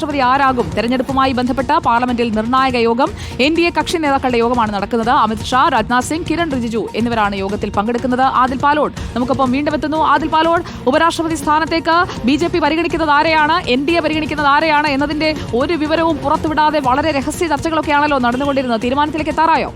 ഉപരാഷ്ട്രപതി ആരാകും? തെരഞ്ഞെടുപ്പുമായി ബന്ധപ്പെട്ട പാർലമെന്റിൽ നിർണായക യോഗം എൻ ഡി എ കക്ഷി നേതാക്കളുടെ യോഗമാണ് നടക്കുന്നത്. അമിത്ഷാ രാജ്നാഥ് സിംഗ് കിരൺ റിജിജു എന്നിവരാണ് യോഗത്തിൽ പങ്കെടുക്കുന്നത്. ആദിൽ പാലോട് നമുക്കൊപ്പം വീണ്ടും എത്തുന്നു ആദിൽ പാലോട് ഉപരാഷ്ട്രപതി സ്ഥാനത്തേക്ക് ബി ജെ പി പരിഗണിക്കുന്നത് ആരെയാണ്? എൻ ഡി എ പരിഗണിക്കുന്നത് ആരെയാണ്? എന്നതിന്റെ ഒരു വിവരവും പുറത്തുവിടാതെ വളരെ രഹസ്യ ചർച്ചകളൊക്കെയാണല്ലോ നടന്നുകൊണ്ടിരുന്നത്. തീരുമാനത്തിലേക്ക് എത്താറായോ?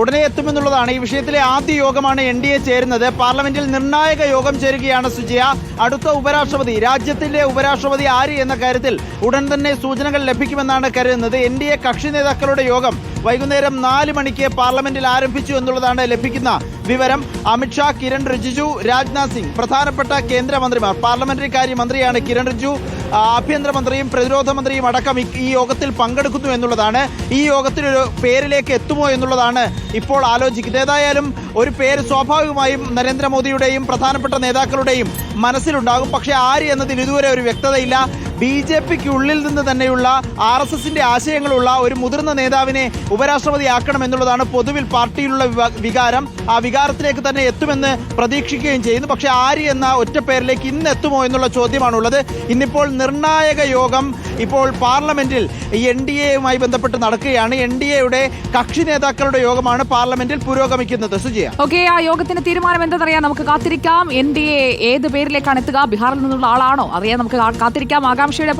ഉടനെ എത്തുമെന്നുള്ളതാണ് ഈ വിഷയത്തിലെ ആദ്യ യോഗമാണ് എൻ ഡി എ ചേരുന്നത്. പാർലമെന്റിൽ നിർണായക യോഗം ചേരുകയാണ് സുജിയ. അടുത്ത ഉപരാഷ്ട്രപതി രാജ്യത്തിന്റെ ഉപരാഷ്ട്രപതി ആര് എന്ന കാര്യത്തിൽ ഉടൻ തന്നെ സൂചനകൾ ലഭിക്കുമെന്നാണ് കരുതുന്നത്. എൻ ഡി എ കക്ഷി നേതാക്കളുടെ യോഗം വൈകുന്നേരം നാല് മണിക്ക് പാർലമെന്റിൽ ആരംഭിച്ചു എന്നുള്ളതാണ് ലഭിക്കുന്ന വിവരം അമിത്ഷാ കിരൺ റിജിജു രാജ്നാഥ് സിംഗ്. പ്രധാനപ്പെട്ട കേന്ദ്രമന്ത്രിമാർ പാർലമെന്ററി കാര്യ മന്ത്രിയാണ് കിരൺ റിജിജു. ആഭ്യന്തരമന്ത്രിയും പ്രതിരോധ മന്ത്രിയും അടക്കം ഈ- യോഗത്തിൽ പങ്കെടുക്കുന്നു എന്നുള്ളതാണ്. ഈ യോഗത്തിൽ ഒരു പേരിലേക്ക് എത്തുമോ എന്നുള്ളതാണ് ഇപ്പോൾ ആലോചിക്കുന്നത്. ഏതായാലും ഒരു പേര് സ്വാഭാവികമായും നരേന്ദ്രമോദിയുടെയും പ്രധാനപ്പെട്ട നേതാക്കളുടെയും മനസ്സിലുണ്ടാകും. പക്ഷേ ആര് എന്നതിൽ ഇതുവരെ ഒരു വ്യക്തതയില്ല. ബി ജെ പിക്ക് ഉള്ളിൽ നിന്ന് തന്നെയുള്ള ആർ എസ് എസിന്റെ ആശയങ്ങളുള്ള ഒരു മുതിർന്ന നേതാവിനെ ഉപരാഷ്ട്രപതിയാക്കണം എന്നുള്ളതാണ് പൊതുവിൽ പാർട്ടിയിലുള്ള വികാരം. ആ വികാരത്തിലേക്ക് തന്നെ എത്തുമെന്ന് പ്രതീക്ഷിക്കുകയും ചെയ്യുന്നു. പക്ഷേ ആര് എന്ന ഒറ്റ പേരിലേക്ക് ഇന്ന് എത്തുമോ എന്നുള്ള ചോദ്യമാണുള്ളത്. ഇന്നിപ്പോൾ നിർണായക യോഗം ഇപ്പോൾ പാർലമെന്റിൽ എൻ ഡി എയുമായി ബന്ധപ്പെട്ട് നടക്കുകയാണ്. എൻ ഡി എയുടെ കക്ഷി നേതാക്കളുടെ യോഗമാണ് പാർലമെന്റിൽ പുരോഗമിക്കുന്നത്. സുജിയ. ഓക്കെ ആ യോഗത്തിന്റെ തീരുമാനം എന്താണെന്നറിയാം നമുക്ക് കാത്തിരിക്കാം. എൻ ഡി എ ഏത് പേരിലേക്കാണ് എത്തുക? ബീഹാറിൽ നിന്നുള്ള ആളാണോ? അറിയാം നമുക്ക് കാത്തിരിക്കാം. ആകാംക്ഷയുടെ